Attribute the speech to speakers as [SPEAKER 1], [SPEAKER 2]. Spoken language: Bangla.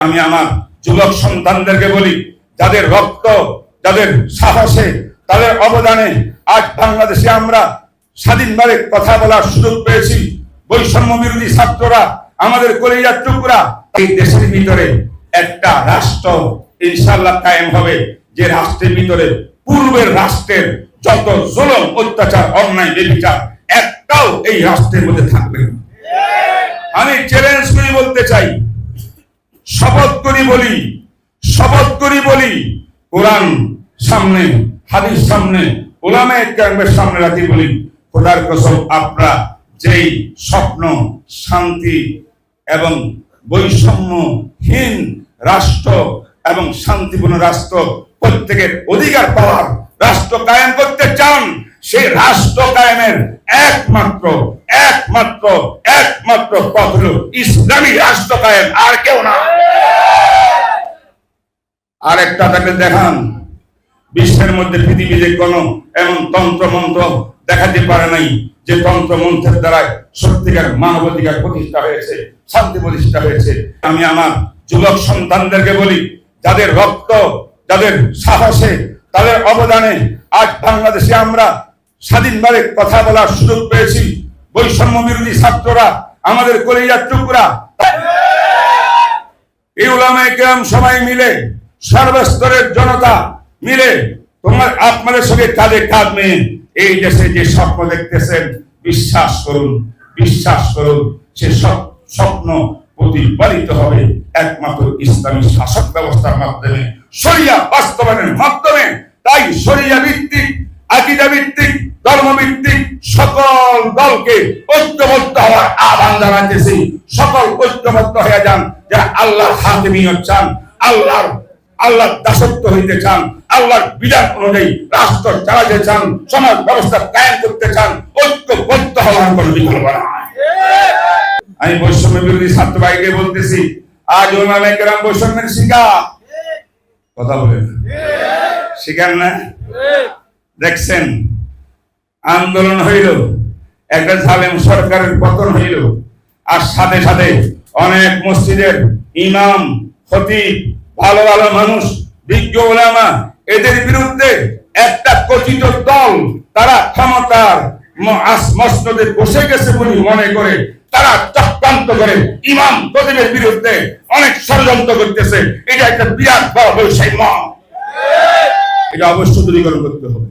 [SPEAKER 1] আমি আমার যুবক সন্তানদেরকে বলি, যাদের রক্ত, যাদের সাহসে, তাদের অবদানে আজ বাংলাদেশে আমরা স্বাধীনভাবে কথা বলার সুযোগ পেয়েছি। বৈষম্য বিরোধী ছাত্ররা, আমাদের কলিজার টুকরা, এই দেশের ভিতরে একটা রাষ্ট্র ইনশাল্লাহ কায়েম হবে, যে রাষ্ট্রের ভিতরে পূর্বের রাষ্ট্রের যত জুলুম, অত্যাচার, অন্যায় বেবিচার একটাও এই রাষ্ট্রের মধ্যে থাকবে আমি চ্যালেঞ্জ করে বলতে চাই শপথ করি বলি, শপথ করি বলি, কোরআন সামনে, হাদিস সামনে, ওলামে সামনে রাখি বলি, খোদার কসম আপনারা যেই স্বপ্ন, শান্তি এবং বৈষম্যহীন রাষ্ট্র এবং শান্তিপূর্ণ রাষ্ট্র প্রত্যেকের অধিকার পাওয়ার রাষ্ট্র কায়েম করতে চান, সেই রাষ্ট্র কায়েমের একমাত্র একমাত্র একমাত্র পথ হল ইসলামী রাষ্ট্র কায়েম, আর কেউ না আরেকটা তাকে দেখান। বিশ্বের মধ্যে পৃথিবীতে কোন এমন তন্ত্র মন্ত্র দেখাতে পারে নাই যে তন্ত্র মন্ত্রের দ্বারা সত্যিকার মানবাধিকার প্রতিষ্ঠা হয়েছে, শান্তি প্রতিষ্ঠা হয়েছে। আমি আমার যুবক সন্তানদেরকে বলি, যাদের রক্ত, যাদের সাহসে, তাদের অবদানে আজ বাংলাদেশে আমরা স্বাধীনভাবে কথা বলার সুযোগ পেয়েছি। বৈষম্য বিরোধী ছাত্ররা, আমাদের কলিজার টুকরা। এই উলামায়ে কেরাম সবাই মিলে সর্বস্তরের জনতা মিলে তোমার আপনাদের সঙ্গে কাঁধে কাঁধ নিয়ে এই দেশে যে স্বপ্ন দেখতেছেন, বিশ্বাস করুন বিশ্বাস করুন, সে সব- স্বপ্ন প্রতিফলিত হবে একমাত্র ইসলামী শাসক ব্যবস্থার মাধ্যমে, শরিয়া বাস্তবায়নের মাধ্যমে। তাই শরিয়া ভিত্তিক, আকিদা ভিত্তিক, ধর্ম ভিত্তিক সকল দলকে ঐক্যবদ্ধ হওয়ার আহ্বান জানাতেছি। সকল ঐক্যবদ্ধ হয়ে যান, যারা আল্লাহর হাকিমিয়ত চান, আল্লাহর আল্লাহর দাসত্ব হইতে চান, আল্লাহর বিধান অনুযায়ী রাষ্ট্র চালাতে চান, সমাজ ব্যবস্থা কায়েম করতে চান, ঐক্যবদ্ধ হওয়ার কোনো বিকল্প আমি বৈষম্য বিরোধী ছাত্র ভাইকে বলতেছি, আজ ওনারা কেরাম বৈষম্যের শিকার। কথা বলেন। শিকার না? দেখছেন, আন্দোলন হইল, একটা জালেম সরকারের পতন হইল, আর সাথে সাথে অনেক মসজিদের ইমাম, খতিব ভালো ভালো মানুষ, বিজ্ঞ ওলামা, এদের বিরুদ্ধে একটা কথিত দল, তারা ক্ষমতার মসনদে বসে গেছে বলে মনে করে, তারা চক্রান্ত করে, ইমাম প্রদীপের বিরুদ্ধে অনেক ষড়যন্ত্র করতেছে। এটা একটা বিরাট বড় বৈষম্য। এটা অবশ্য দূরীকরণ করতে হবে।